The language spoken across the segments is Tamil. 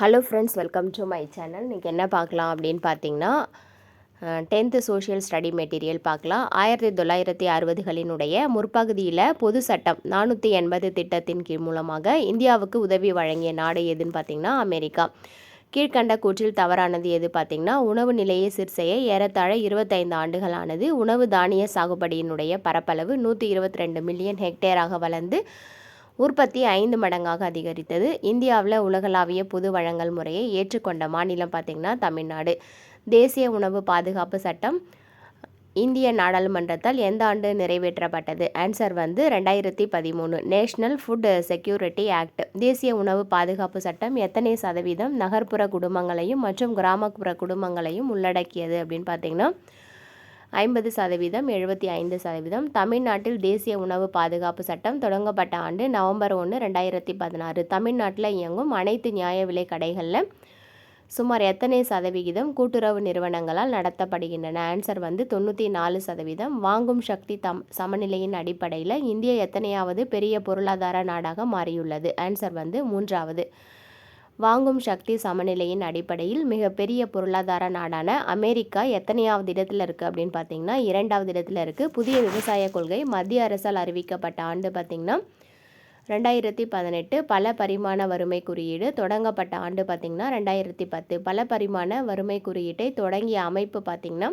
Hello friends welcome to my channel இன்றைக்கி என்ன பார்க்கலாம் அப்படின்னு பார்த்தீங்கன்னா டென்த்து சோஷியல் ஸ்டடி மெட்டீரியல் பார்க்கலாம். ஆயிரத்தி தொள்ளாயிரத்தி அறுபதுகளினுடைய முற்பகுதியில் பொது சட்டம் நானூற்றி எண்பது திட்டத்தின் கீழ் மூலமாக இந்தியாவுக்கு உதவி வழங்கிய நாடு எதுன்னு பார்த்தீங்கன்னா அமெரிக்கா. கீழ்கண்ட கூற்றில் தவறானது எது பார்த்திங்கன்னா உணவு நிலையை சீர் செய்ய ஏறத்தாழ இருபத்தைந்து ஆண்டுகளானது உணவு தானிய சாகுபடியினுடைய பரப்பளவு நூற்றி இருபத்தி ரெண்டு மில்லியன் ஹெக்டேராக வளர்ந்து உற்பத்தி ஐந்து மடங்காக அதிகரித்தது. இந்தியாவில் உலகளாவிய பொது வழங்கல் முறையை ஏற்றுக்கொண்ட மாநிலம் பார்த்திங்கன்னா தமிழ்நாடு. தேசிய உணவு பாதுகாப்பு சட்டம் இந்திய நாடாளுமன்றத்தால் எந்த ஆண்டு நிறைவேற்றப்பட்டது? ஆன்சர் வந்து ரெண்டாயிரத்தி பதிமூணு. National food security act. தேசிய உணவு பாதுகாப்பு சட்டம் எத்தனை சதவீதம் நகர்ப்புற குடும்பங்களையும் மற்றும் கிராமப்புற குடும்பங்களையும் உள்ளடக்கியது அப்படின்னு பார்த்தீங்கன்னா ஐம்பது சதவீதம் எழுபத்தி ஐந்து சதவீதம். தமிழ்நாட்டில் தேசிய உணவு பாதுகாப்பு சட்டம் தொடங்கப்பட்ட ஆண்டு நவம்பர் ஒன்று ரெண்டாயிரத்தி பதினாறு. தமிழ்நாட்டில் இயங்கும் அனைத்து நியாய விலை கடைகளில் சுமார் எத்தனை சதவிகிதம் கூட்டுறவு நிறுவனங்களால் நடத்தப்படுகின்றன? ஆன்சர் வந்து தொண்ணூற்றி நாலு சதவீதம். வாங்கும் சக்தி தம் சமநிலையின் அடிப்படையில் இந்தியா எத்தனையாவது பெரிய பொருளாதார நாடாக மாறியுள்ளது? ஆன்சர் வந்து மூன்றாவது. வாங்கும் சக்தி சமநிலையின் அடிப்படையில் மிகப்பெரிய பொருளாதார நாடான அமெரிக்கா எத்தனையாவது இடத்துல இருக்குது அப்படின்னு பார்த்தீங்கன்னா இரண்டாவது இடத்துல இருக்குது புதிய விவசாய கொள்கை மத்திய அரசால் அறிவிக்கப்பட்ட ஆண்டு பார்த்திங்கன்னா ரெண்டாயிரத்தி பதினெட்டு பல பரிமாண வறுமை குறியீடு தொடங்கப்பட்ட ஆண்டு பார்த்திங்கன்னா ரெண்டாயிரத்தி பத்து பல பரிமாண வறுமை குறியீட்டை தொடங்கிய அமைப்பு பார்த்திங்கன்னா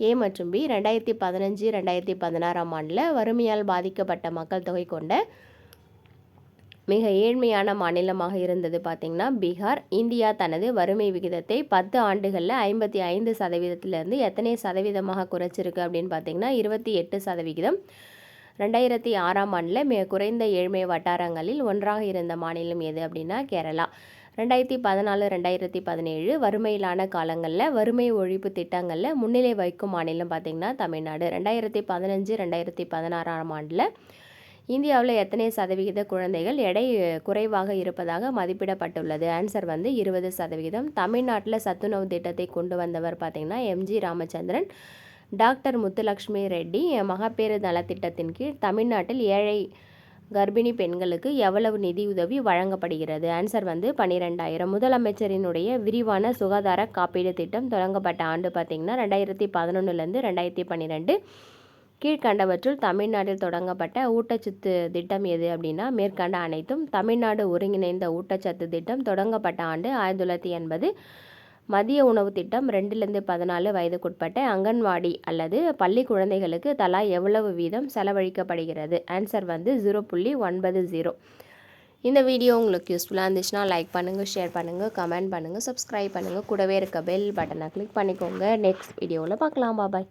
ஏ மற்றும் பி ரெண்டாயிரத்தி பதினஞ்சு ரெண்டாயிரத்தி பதினாறாம் ஆண்டில் வறுமையால் பாதிக்கப்பட்ட மக்கள் தொகை கொண்ட மிக ஏழ்மையான மாநிலமாக இருந்தது பார்த்திங்கன்னா பீகார். இந்தியா தனது வறுமை விகிதத்தை பத்து ஆண்டுகளில் ஐம்பத்தி ஐந்து சதவீதத்திலேருந்து எத்தனை சதவீதமாக குறைச்சிருக்கு அப்படின்னு பார்த்திங்கன்னா இருபத்தி எட்டு சதவிகிதம். ரெண்டாயிரத்தி ஆறாம் ஆண்டில் மிக குறைந்த ஏழ்மை வட்டாரங்களில் ஒன்றாக இருந்த மாநிலம் எது அப்படின்னா கேரளா. ரெண்டாயிரத்தி பதினாலு ரெண்டாயிரத்தி பதினேழு வறுமையிலான காலங்களில் வறுமை ஒழிப்பு திட்டங்களில் முன்னிலை வைக்கும் மாநிலம் பார்த்திங்கன்னா தமிழ்நாடு. ரெண்டாயிரத்தி பதினஞ்சு ரெண்டாயிரத்தி பதினாறாம் ஆண்டில் இந்தியாவில் எத்தனை சதவிகித குழந்தைகள் எடை குறைவாக இருப்பதாக மதிப்பிடப்பட்டுள்ளது? ஆன்சர் வந்து இருபது சதவிகிதம். தமிழ்நாட்டில் சத்துணவு திட்டத்தை கொண்டு வந்தவர் பார்த்திங்கன்னா எம்ஜி ராமச்சந்திரன் டாக்டர் முத்துலக்ஷ்மி ரெட்டி. மகப்பேறு நலத்திட்டத்தின் கீழ் தமிழ்நாட்டில் ஏழை கர்ப்பிணி பெண்களுக்கு எவ்வளவு நிதியுதவி வழங்கப்படுகிறது? ஆன்சர் வந்து பன்னிரெண்டாயிரம். முதலமைச்சரினுடைய விரிவான சுகாதார காப்பீடு திட்டம் தொடங்கப்பட்ட ஆண்டு பார்த்திங்கன்னா ரெண்டாயிரத்தி பதினொன்றுலேருந்து ரெண்டாயிரத்தி பன்னிரெண்டு. கீழ்கண்டவற்றுள் தமிழ்நாட்டில் தொடங்கப்பட்ட ஊட்டச்சத்து திட்டம் எது அப்படின்னா மேற்கண்ட அனைத்தும் தமிழ்நாடு ஒருங்கிணைந்த ஊட்டச்சத்து திட்டம் தொடங்கப்பட்ட ஆண்டு ஆயிரத்தி தொள்ளாயிரத்தி எண்பது. மதிய உணவு திட்டம் ரெண்டுலேருந்து பதினாலு வயதுக்குட்பட்ட அங்கன்வாடி அல்லது பள்ளி குழந்தைகளுக்கு தலா எவ்வளவு வீதம் செலவழிக்கப்படுகிறது? ஆன்சர் வந்து ஜீரோ புள்ளி ஒன்பது ஜீரோ இந்த வீடியோ உங்களுக்கு யூஸ்ஃபுல்லாக இருந்துச்சுன்னா லைக் பண்ணுங்கள் ஷேர் பண்ணுங்கள் கமெண்ட் பண்ணுங்கள் சப்ஸ்கிரைப் பண்ணுங்கள் கூடவே இருக்க பெல் பட்டனை கிளிக் பண்ணிக்கோங்க. நெக்ஸ்ட் வீடியோவில் பார்க்கலாம். பாபாய்